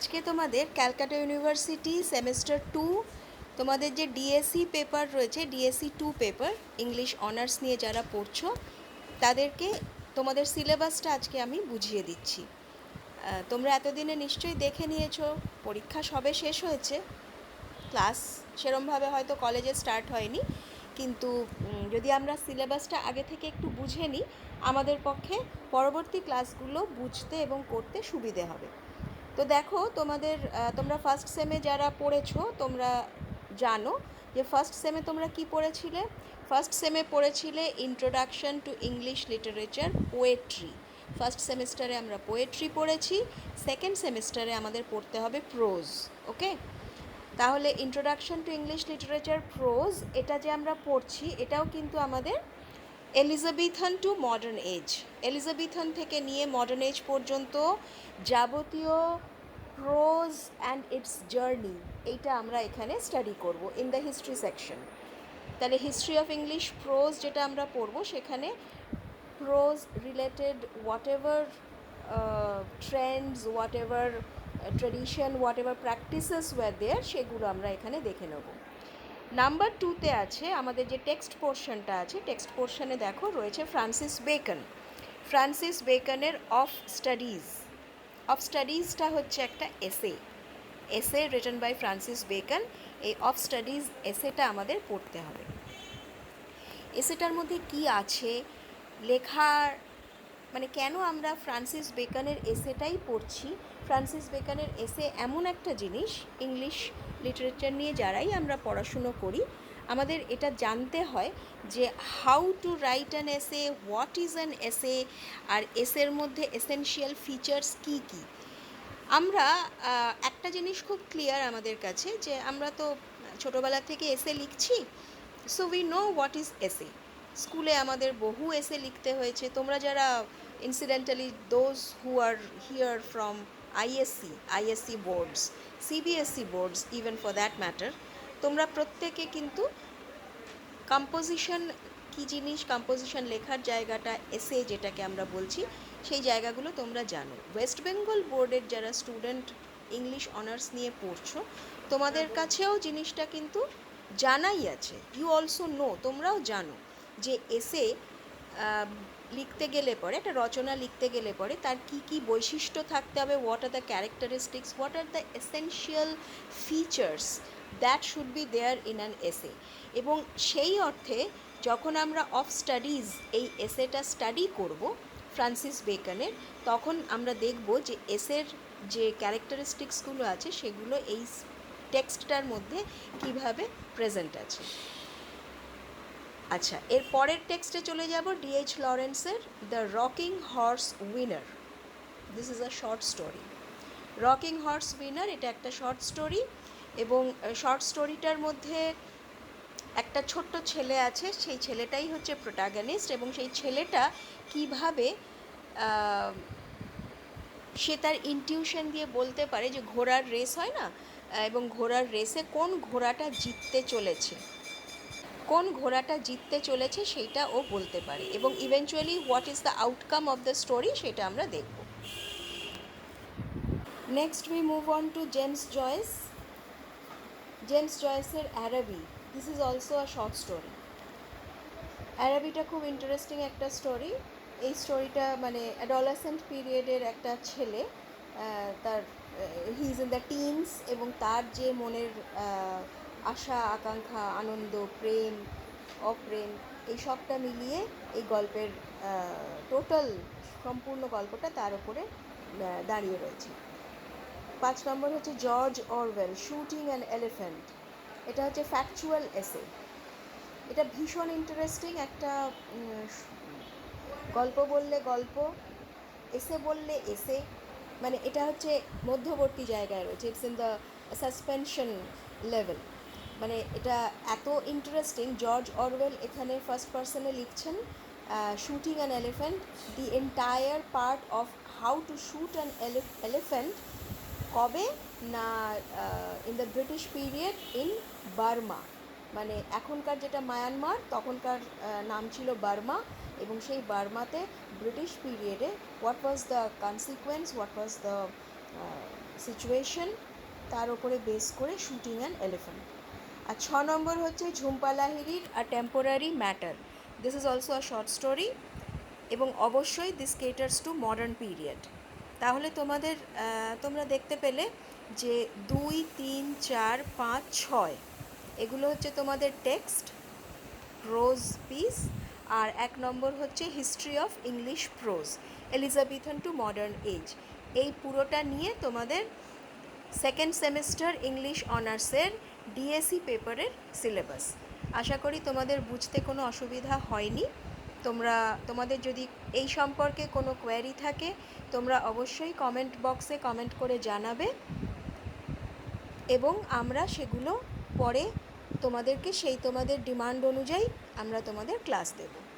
আজকে তোমাদের Calcutta university semester two, তোমাদের যে ডিএসসি পেপার রয়েছে DSC two paper English honours নিয়ে যারা পড়ছো, তাদেরকে তোমাদের সিলেবাসটা আজকে আমি বুঝিয়ে দিচ্ছি। তোমরা এতদিনে নিশ্চয়ই দেখে নিয়েছো, পরীক্ষা সবে শেষ হয়েছে। ক্লাস সেরমভাবে হয়তো কলেজে স্টার্ট হয়নি, কিন্তু যদি আমরা সিলেবাসটা আগে থেকে একটু বুঝে নিই, আমাদের পক্ষে পরবর্তী ক্লাসগুলো বুঝতে এবং করতে সুবিধে হবে। তো দেখো, তোমাদের তোমরা ফার্স্ট সেমে যারা পড়েছো, তোমরা জানো যে ফার্স্ট সেমে তোমরা কি পড়েছিলে? First সেমে পড়েছিলে introduction to English literature poetry first সেমিস্টারে আমরা পোয়েট্রি পড়েছি সেকেন্ড সেমিস্টারে আমাদের পড়তে হবে প্রোজ ওকে তাহলে introduction to English literature prose এটা যে আমরা পড়ছি, এটাও কিন্তু আমাদের Elizabethan to modern age. Elizabethan থেকে নিয়ে মডার্ন এজ পর্যন্ত যাবতীয় প্রোজ অ্যান্ড ইটস জার্নি, এইটা আমরা এখানে স্টাডি করব ইন দ্য হিস্ট্রি সেকশন। তাহলে হিস্ট্রি অফ ইংলিশ প্রোজ যেটা আমরা পড়ব, সেখানে prose related whatever trends whatever tradition whatever practices were there, সেগুলো আমরা এখানে দেখে নেব। নাম্বার টুতে আছে আমাদের যে টেক্সট পোর্শনটা আছে টেক্সট পোর্শনে দেখো রয়েছে ফ্রান্সিস বেকন ফ্রান্সিস বেকনের অফ স্টাডিজ অফ স্টাডিজটা হচ্ছে একটা essay essay written by Francis Bacon এই অফ স্টাডিজ এসেটা আমাদের পড়তে হবে। এসেটার মধ্যে কি আছে? লেখার মানে কেন আমরা ফ্রান্সিস বেকনের এসেটাই পড়ছি? ফ্রান্সিস বেকনের এসে এমন একটা জিনিস, ইংলিশ লিটারেচার নিয়ে যারাই আমরা পড়াশুনো করি, আমাদের এটা জানতে হয় যে how to write an essay what is an essay আর এসের মধ্যে এসেনশিয়াল ফিচার্স কী কী? আমরা একটা জিনিস খুব ক্লিয়ার আমাদের কাছে যে আমরা তো ছোটোবেলা থেকে এসে লিখছি so we know what is essay স্কুলে আমাদের বহু এসে লিখতে হয়েছে। তোমরা যারা incidentally those who are here from ISC ISC boards CBSE boards even for that matter তোমরা প্রত্যেকে কিন্তু কম্পোজিশন কী জিনিস কম্পোজিশন লেখার জায়গাটা এসে যেটাকে আমরা বলছি, সেই জায়গাগুলো তোমরা জানো। ওয়েস্ট বেঙ্গল বোর্ডের যারা স্টুডেন্ট ইংলিশ অনার্স নিয়ে পড়ছো, তোমাদের কাছেও জিনিসটা কিন্তু জানাই আছে। ইউ অলসো নো তোমরাও জানো যে এসে লিখতে গেলে পরে, একটা রচনা লিখতে গেলে পরে তার কি কি বৈশিষ্ট্য থাকতে হবে what are the characteristics what are the essential features that should be there in an essay এবং সেই অর্থে যখন আমরা অফ স্টাডিজ এই এসেটা স্টাডি করব ফ্রান্সিস বেকনের তখন আমরা দেখব যে এসের যে ক্যারেক্টারিস্টিক্সগুলো আছে সেগুলো এই টেক্সটটার মধ্যে কীভাবে প্রেজেন্ট আছে। আচ্ছা এর পরের টেক্সটে চলে যাব D H লরেন্সের the rocking horse winner. This is a short story rocking horse winner, এটা একটা শর্ট স্টোরি এবং শর্ট স্টোরিটার মধ্যে একটা ছোট্ট ছেলে আছে, সেই ছেলেটাই হচ্ছে প্রোটাগনিস্ট এবং সেই ছেলেটা কীভাবে সে তার ইনটিউশন দিয়ে বলতে পারে যে ঘোড়ার রেস হয় না? এবং ঘোড়ার রেসে কোন ঘোড়াটা জিততে চলেছে? কোন ঘোড়াটা জিততে চলেছে সেইটা ও বলতে পারে এবং eventually what is the outcome of the story সেটা আমরা দেখব। Next we move on to James Joyce James জয়েসের Araby this is also a short story অ্যারাবিটা খুব ইন্টারেস্টিং একটা স্টোরি এই স্টোরিটা মানে অ্যাডোলেসেন্ট পিরিয়ডের একটা ছেলে তার he is in the teens এবং তার যে মনের আশা, আকাঙ্ক্ষা, আনন্দ, প্রেম, অপ্রেম, এই সবটা মিলিয়ে এই গল্পের টোটাল সম্পূর্ণ গল্পটা তার উপরে দাঁড়িয়ে রয়েছে। পাঁচ নম্বর হচ্ছে George Orwell shooting an elephant এটা হচ্ছে ফ্যাকচুয়াল এসে এটা ভীষণ ইন্টারেস্টিং একটা গল্প বললে গল্প এসে বললে এসে মানে এটা হচ্ছে মধ্যবর্তী জায়গায় রয়েছে। It's in the suspension level মানে এটা এত ইন্টারেস্টিং জর্জ অরওয়েল এখানে ফার্স্ট পার্সনে লিখছেন shooting an elephant the entire part of how to shoot an elephant কবে না in the British period in Burma মানে এখনকার যেটা মায়ানমার তখনকার নাম ছিল বার্মা এবং সেই বার্মাতে ব্রিটিশ পিরিয়ডে what was the consequence what was the situation তার উপরে বেস করে শুটিং অ্যান এলিফ্যান্ট আর ছ নম্বর হচ্ছে Jhumpa লাহিড়ির a temporary matter this is also a short story এবং অবশ্যই this caters to modern period তাহলে তোমাদের তোমরা দেখতে পেলে যে দুই, তিন, চার, পাঁচ, ছয়, এগুলো হচ্ছে তোমাদের টেক্সট প্রোজ পিস আর এক নম্বর হচ্ছে history of English prose Elizabethan to modern age এই পুরোটা নিয়ে তোমাদের সেকেন্ড সেমিস্টার ইংলিশ অনার্সের ডিএসসি পেপারের সিলেবাস। আশা করি তোমাদের বুঝতে কোনো অসুবিধা হয়নি। তোমরা, তোমাদের যদি এই সম্পর্কে কোনো কোয়ারি থাকে, তোমরা অবশ্যই কমেন্ট বক্সে কমেন্ট করে জানাবে। এবং আমরা সেগুলো পরে তোমাদেরকে সেই তোমাদের ডিমান্ড অনুযায়ী আমরা তোমাদের ক্লাস দেবো।